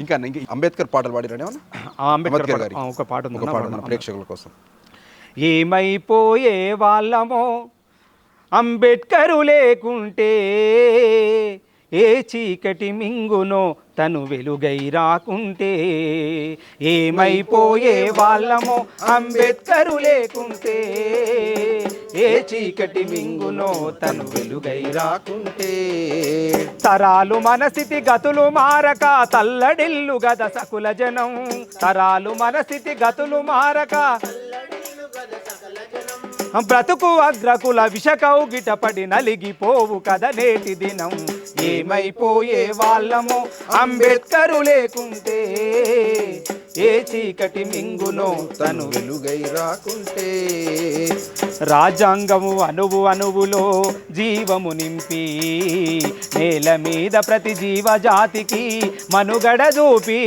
ఇంకా ఇంకా అంబేద్కర్ పాటలు ఆ, అంబేద్కర్ గారి. ఒక పాట ఒక పాట. మన ప్రేక్షకుల కోసం. ఏమైపోయే వాళ్ళమో అంబేద్కరు లేకుంటే ఏ చీకటి మింగునో తను వెలుగై రాకుంటే ఏమైపోయే వాళ్ళమో అంబేద్కరు లేకుంటే ఏ చీకటి మింగునో తను వెలుగై రాకుంటే. తరాలు మనస్థితి గతులు మారక తల్లడిల్లు గద సకుల జనం. తరాలు మనస్థితి గతులు మారక బ్రతుకు అగ్రకుల విషకవు గిటపడి నలిగిపోవు కద నేటి దినం. ఏమైపోయే వాళ్ళము అంబేద్కరు లేకుంటే ఏ చీకటి మింగునో తను వెలుగై రాకుంటే. రాజ్యాంగము అణువు అణువులో జీవము నింపి నేల మీద ప్రతి జీవజాతికి మనుగడ చూపి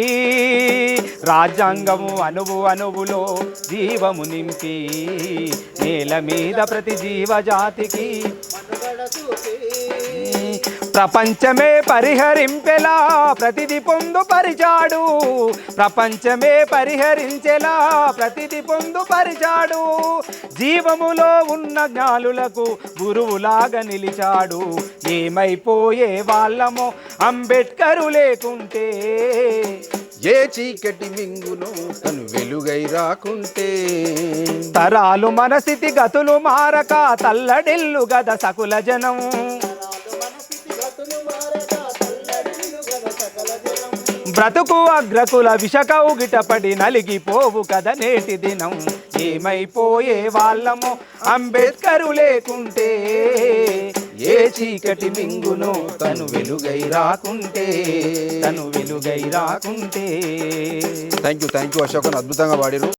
రాజ్యాంగము అణువు అణువులో జీవము నింపి నేల మీద ప్రతి జీవజాతికి ప్రపంచమే పరిహరింపెలా ప్రతిది పొందు పరిచాడు ప్రపంచమే పరిహరించెలా ప్రతిది పొందుపరిచాడు. జీవములో ఉన్న జ్ఞానులకు గురువులాగా నిలిచాడు. ఏమైపోయే వాళ్ళమో అంబేద్కరు లేకుంటే ఏ చీకటి మింగును తను వెలుగై రాకుంటే. తరాలు మనసితి గతులు మారక తల్లడిల్లు గద సకుల జనం. బ్రతుకు అగ్రకుల విషకౌగిట పడి నలిగిపోవు కద నేటి దినం. ఏమైపోయే వాళ్ళము అంబేద్కరు లేకుంటే. ఏ చీకటి మింగును తను వెలుగై రాకుంటే తను వెలుగై రాకుంటే. Thank you thank you Ashokan అద్భుతంగా పాడిరు